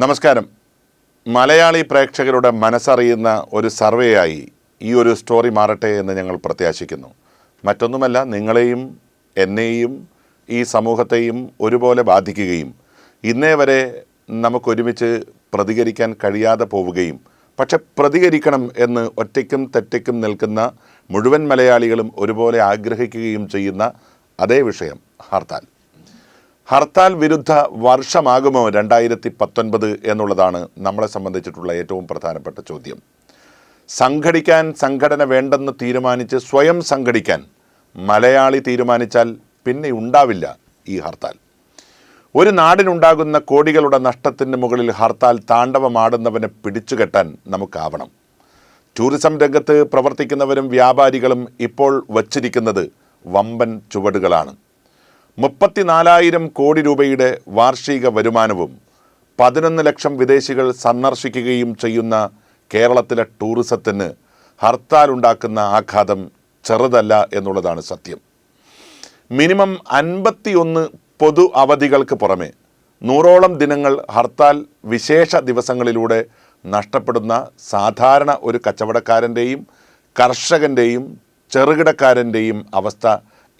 നമസ്കാരം. മലയാളി പ്രേക്ഷകരുടെ മനസ്സറിയുന്ന ഒരു സർവേയായി ഈ ഒരു സ്റ്റോറി മാറട്ടെ എന്ന് ഞങ്ങൾ പ്രത്യാശിക്കുന്നു. മറ്റൊന്നുമല്ല നിങ്ങളെയും എന്നെയും ഈ സമൂഹത്തെയും ഒരുപോലെ ബാധിക്കുകയും ഇന്നേ വരെ നമുക്കൊരുമിച്ച് പ്രതികരിക്കാൻ കഴിയാതെ പോവുകയും പക്ഷെ പ്രതികരിക്കണം എന്ന് ഒറ്റയ്ക്കും തെറ്റയ്ക്കും നിൽക്കുന്ന മുഴുവൻ മലയാളികളും ഒരുപോലെ ആഗ്രഹിക്കുകയും ചെയ്യുന്ന അതേ വിഷയം ഹർത്താൽ. ഹർത്താൽ വിരുദ്ധ വർഷമാകുമോ രണ്ടായിരത്തി പത്തൊൻപത് എന്നുള്ളതാണ് നമ്മളെ സംബന്ധിച്ചിട്ടുള്ള ഏറ്റവും പ്രധാനപ്പെട്ട ചോദ്യം. സംഘടിക്കാൻ സംഘടന വേണ്ടെന്ന് തീരുമാനിച്ച് സ്വയം സംഘടിക്കാൻ മലയാളി തീരുമാനിച്ചാൽ പിന്നെ ഉണ്ടാവില്ല ഈ ഹർത്താൽ. ഒരു നാടിനുണ്ടാകുന്ന കോടികളുടെ നഷ്ടത്തിന് മുകളിൽ ഹർത്താൽ താണ്ഡവമാടുന്നവനെ പിടിച്ചുകെട്ടാൻ നമുക്കാവണം. ടൂറിസം രംഗത്ത് പ്രവർത്തിക്കുന്നവരും വ്യാപാരികളും ഇപ്പോൾ വച്ചിരിക്കുന്നത് വമ്പൻ ചുവടുകളാണ്. മുപ്പത്തിനാലായിരം കോടി രൂപയുടെ വാർഷിക വരുമാനവും പതിനൊന്ന് ലക്ഷം വിദേശികൾ സന്ദർശിക്കുകയും ചെയ്യുന്ന കേരളത്തിലെ ടൂറിസത്തിന് ഹർത്താൽ ഉണ്ടാക്കുന്ന ആഘാതം ചെറുതല്ല എന്നുള്ളതാണ് സത്യം. മിനിമം അൻപത്തിയൊന്ന് പൊതു അവധികൾക്ക് പുറമെ നൂറോളം ദിനങ്ങൾ ഹർത്താൽ വിശേഷ ദിവസങ്ങളിലൂടെ നഷ്ടപ്പെടുന്ന സാധാരണ ഒരു കച്ചവടക്കാരന്റെയും കർഷകന്റെയും ചെറുകിടക്കാരന്റെയും അവസ്ഥ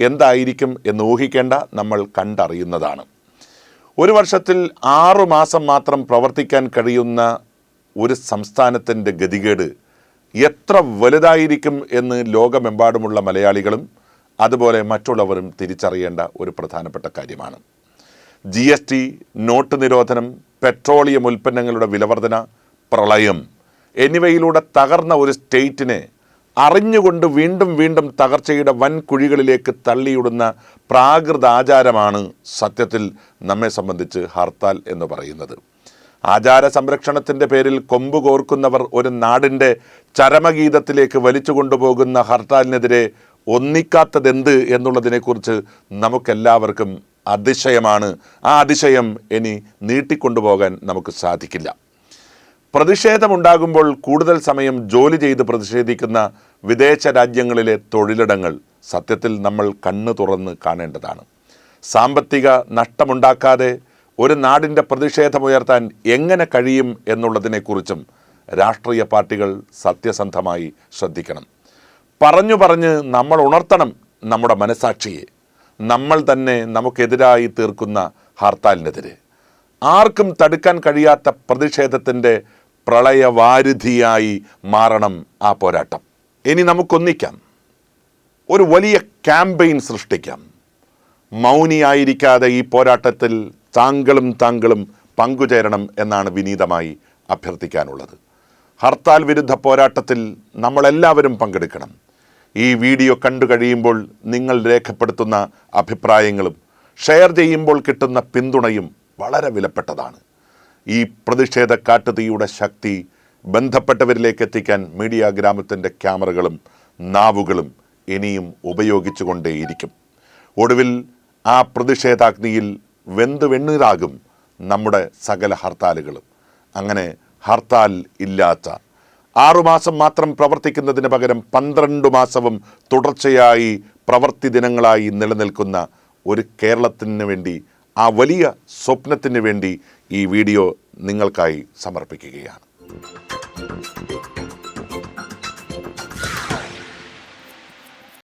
എന്തായിരിക്കും എന്ന് ഊഹിക്കേണ്ട നമ്മൾ കണ്ടറിയുന്നതാണ്. ഒരു വർഷത്തിൽ ആറു മാസം മാത്രം പ്രവർത്തിക്കാൻ കഴിയുന്ന ഒരു സംസ്ഥാനത്തിന്റെ ഗതികേട് എത്ര വലുതായിരിക്കും എന്ന് ലോകമെമ്പാടുമുള്ള മലയാളികളും അതുപോലെ മറ്റുള്ളവരും തിരിച്ചറിയേണ്ട ഒരു പ്രധാനപ്പെട്ട കാര്യമാണ്. ജി എസ് ടി നോട്ട് നിരോധനം പെട്രോളിയം ഉൽപ്പന്നങ്ങളുടെ വിലവർധന പ്രളയം എന്നിവയിലൂടെ തകർന്ന ഒരു സ്റ്റേറ്റിനെ അറിഞ്ഞുകൊണ്ട് വീണ്ടും വീണ്ടും തകർച്ചയുടെ വൻ കുഴികളിലേക്ക് തള്ളിയിടുന്ന പ്രാകൃത ആചാരമാണ് സത്യത്തിൽ നമ്മെ സംബന്ധിച്ച് ഹർത്താൽ എന്ന് പറയുന്നത്. ആചാര സംരക്ഷണത്തിന്റെ പേരിൽ കൊമ്പ് കോർക്കുന്നവർ ഒരു നാടിന്റെ ചരമഗീതത്തിലേക്ക് വലിച്ചു കൊണ്ടുപോകുന്ന ഹർത്താലിനെതിരെ ഒന്നിക്കാത്തതെന്ത് എന്നുള്ളതിനെക്കുറിച്ച് നമുക്കെല്ലാവർക്കും അതിശയമാണ്. ആ അതിശയം ഇനി നീട്ടിക്കൊണ്ടുപോകാൻ നമുക്ക് സാധിക്കില്ല. പ്രതിഷേധമുണ്ടാകുമ്പോൾ കൂടുതൽ സമയം ജോലി ചെയ്ത് പ്രതിഷേധിക്കുന്ന വിദേശ രാജ്യങ്ങളിലെ തൊഴിലിടങ്ങൾ സത്യത്തിൽ നമ്മൾ കണ്ണു തുറന്ന് കാണേണ്ടതാണ്. സാമ്പത്തിക നഷ്ടമുണ്ടാക്കാതെ ഒരു നാടിന്റെ പ്രതിഷേധമുയർത്താൻ എങ്ങനെ കഴിയും എന്നുള്ളതിനെക്കുറിച്ചും രാഷ്ട്രീയ പാർട്ടികൾ സത്യസന്ധമായി ശ്രദ്ധിക്കണം. പറഞ്ഞു പറഞ്ഞ് നമ്മൾ ഉണർത്തണം നമ്മുടെ മനസാക്ഷിയെ. നമ്മൾ തന്നെ നമുക്കെതിരായി തീർക്കുന്ന ഹർത്താലിനെതിരെ. ആർക്കും തടുക്കാൻ കഴിയാത്ത പ്രതിഷേധത്തിന്റെ പ്രളയവാരുധിയായി മാറണം ആ പോരാട്ടം. ഇനി നമുക്കൊന്നിക്കാം. ഒരു വലിയ ക്യാമ്പയിൻ സൃഷ്ടിക്കാം. മൗനിയായിരിക്കാതെ ഈ പോരാട്ടത്തിൽ താങ്കളും താങ്കളും പങ്കുചേരണം എന്നാണ് വിനീതമായി അഭ്യർത്ഥിക്കാനുള്ളത്. ഹർത്താൽ വിരുദ്ധ പോരാട്ടത്തിൽ നമ്മളെല്ലാവരും പങ്കെടുക്കണം. ഈ വീഡിയോ കണ്ടു കഴിയുമ്പോൾ നിങ്ങൾ രേഖപ്പെടുത്തുന്ന അഭിപ്രായങ്ങളും ഷെയർ ചെയ്യുമ്പോൾ കിട്ടുന്ന പിന്തുണയും വളരെ വിലപ്പെട്ടതാണ്. ഈ പ്രതിഷേധ കാട്ടുതീയുടെ ശക്തി ബന്ധപ്പെട്ടവരിലേക്ക് എത്തിക്കാൻ മീഡിയ ഗ്രാമത്തിന്റെ ക്യാമറകളും നാവുകളും ഇനിയും ഉപയോഗിച്ചുകൊണ്ടേയിരിക്കും. ഒടുവിൽ ആ പ്രതിഷേധാഗ്നിയിൽ വെന്ത് വെണ്ണീറാകും നമ്മുടെ സകല ഹർത്താലുകളും. അങ്ങനെ ഹർത്താൽ ഇല്ലാത്ത ആറുമാസം മാത്രം പ്രവർത്തിക്കുന്നതിന് പകരം പന്ത്രണ്ട് മാസവും തുടർച്ചയായി പ്രവൃത്തി ദിനങ്ങളായി നിലനിൽക്കുന്ന ഒരു കേരളത്തിന് വേണ്ടി ആ വലിയ സ്വപ്നത്തിന് വേണ്ടി ഈ വീഡിയോ നിങ്ങൾക്കായി സമർപ്പിക്കുകയാണ്.